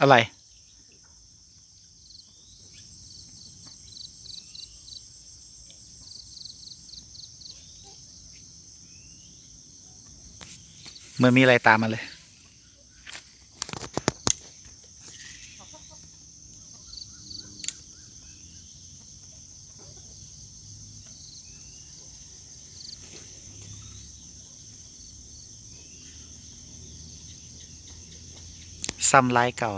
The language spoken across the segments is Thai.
อะไร เหมื่อนมีอะไรตามมาเลย ซ้ำลายเก่า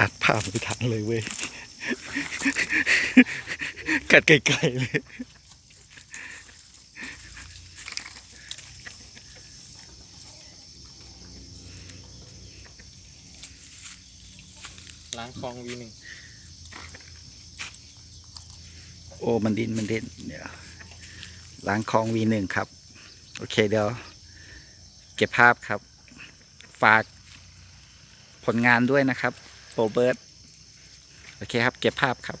อะอัดภาพไปทันเลยเว้ย กัดไกลๆเลย ล้างคลองวีหนึ่งโอ้ มันดิน มันดินเดี๋ยวล้างคลองวีหนึ่งครับ โอเคเดี๋ยว เก็บภาพครับ ฝากผลงานด้วยนะครับ โปรเบิร์ตโอเคครับ เก็บภาพครับ